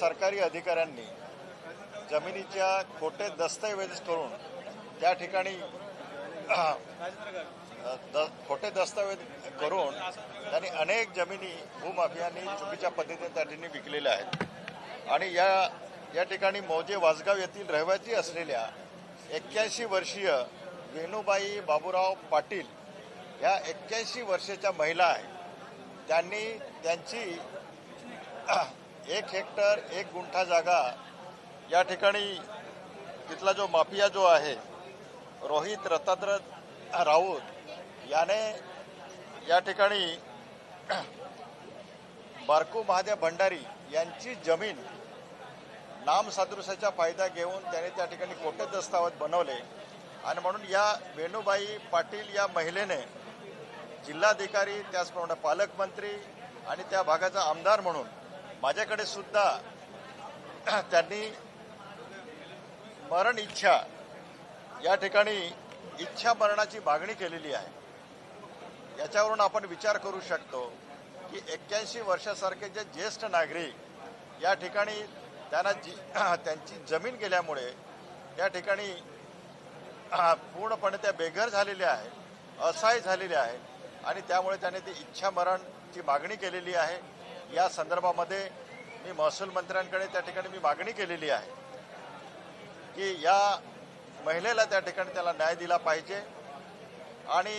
सरकारी अधिकाऱ्यांनी जमिनीच्या खोटे दस्तऐवज करून त्या ठिकाणी द- खोटे दस्तऐवज करून त्यांनी अनेक जमिनी भूमाफियांनी चुकीच्या पद्धतीने त्या ठिकाणी विकलेल्या आहेत. आणि या या ठिकाणी मौजे वासगाव येथील रहिवासी असलेल्या एक्क्याऐंशी वर्षीय वेणुबाई बाबूराव पाटील या एक्क्याऐंशी वर्षाच्या महिला आहेत. त्यांनी त्यांची एक हेक्टर एक गुंठा जागा या ठिकाणी तिथला जो माफिया जो आहे रोहित रताद्र राऊत याने या ठिकाणी बारकू महादेव भंडारी यांची जमीन नामसादृश्याचा फायदा घेऊन त्याने त्या ठिकाणी कोटे दस्तावेज बनवले. आणि म्हणून या वेणुबाई पाटील या महिलेने जिल्हाधिकारी त्याचप्रमाणे पालकमंत्री आणि त्या भागाचा आमदार म्हणून माझ्याकडे सुद्धा त्यांनी मरण इच्छा या ठिकाणी इच्छा मरणाची मागणी केलेली आहे. याच्यावरून आपण विचार करू शकतो की एक्क्याऐंशी वर्षासारखे जे ज्येष्ठ नागरिक या ठिकाणी त्यांना जी त्यांची जमीन गेल्यामुळे त्या ठिकाणी पूर्णपणे त्या बेघर झालेल्या आहेत असहाय झालेल्या आहेत आणि त्यामुळे त्याने ती इच्छा मरणची मागणी केलेली आहे. या संदर्भामध्ये मी महसूल मंत्र्यांकडे त्या ठिकाणी मी मागणी केलेली आहे की या महिलेला त्या ठिकाणी त्याला न्याय दिला पाहिजे आणि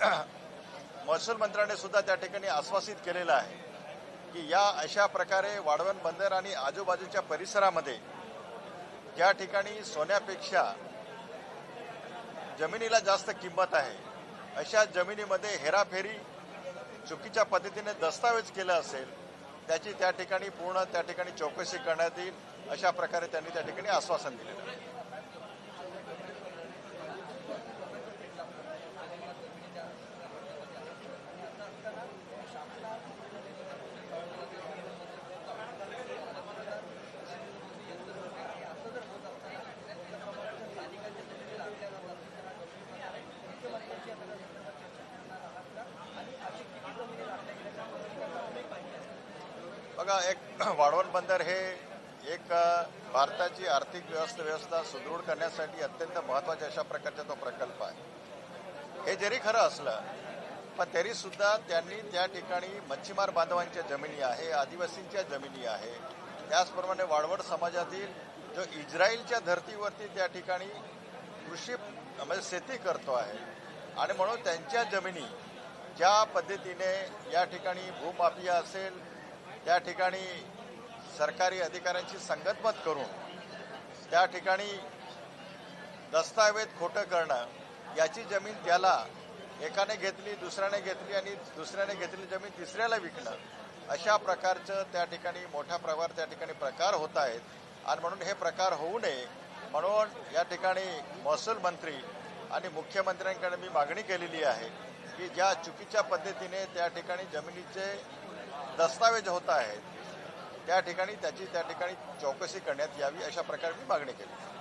महसूल मंत्र्याने सुद्धा त्या ठिकाणी आश्वासित केलेलं आहे की या अशा प्रकारे वाढवण बंदर आणि आजूबाजूच्या परिसरामध्ये ज्या ठिकाणी सोन्यापेक्षा जमिनीला जास्त किंमत आहे अशा जमिनीमध्ये हेराफेरी चुकीच्या पद्धतीने दस्तावेज केला असेल त्याची त्या ठिकाणी पूर्ण त्या ठिकाणी चौकशी करण्यात येईल अशा प्रकारे त्यांनी त्या ठिकाणी आश्वासन दिलेलं आहे. बघा एक वाढवण बंदर हे एक भारताची आर्थिक व्यवस्था व्यवस्था सुदृढ करण्यासाठी अत्यंत महत्त्वाच्या अशा प्रकारचा तो प्रकल्प आहे. हे जरी खरं असलं पण तरी सुद्धा त्यांनी त्या ठिकाणी मच्छीमार बांधवांच्या जमिनी आहे आदिवासींच्या जमिनी आहे. त्याचप्रमाणे वाडवड समाजातील जो इस्रायलच्या धर्तीवरती त्या ठिकाणी कृषी म्हणजे शेती करतो आहे आणि म्हणून त्यांच्या जमिनी ज्या पद्धतीने या ठिकाणी भूमाफिया असेल त्या ठिकाणी सरकारी अधिकाऱ्यांची संगतमत करून त्या ठिकाणी दस्तावेज खोटं करणं याची जमीन त्याला एकाने घेतली दुसऱ्याने घेतली आणि दुसऱ्याने घेतली जमीन तिसऱ्याला विकणं अशा प्रकारचं त्या ठिकाणी मोठ्या प्रमाणावर त्या ठिकाणी प्रकार होत आहेत. आणि म्हणून हे प्रकार होऊ नये. म्हणून या ठिकाणी महसूल मंत्री आणि मुख्यमंत्र्यांकडे मी मागणी केलेली आहे की ज्या चुकीच्या पद्धतीने त्या ठिकाणी जमिनीचे दस्तावेज होत आहेत त्या ठिकाणी त्याची त्या ठिकाणी चौकशी करण्यात यावी अशा प्रकारे मी मागणी केली.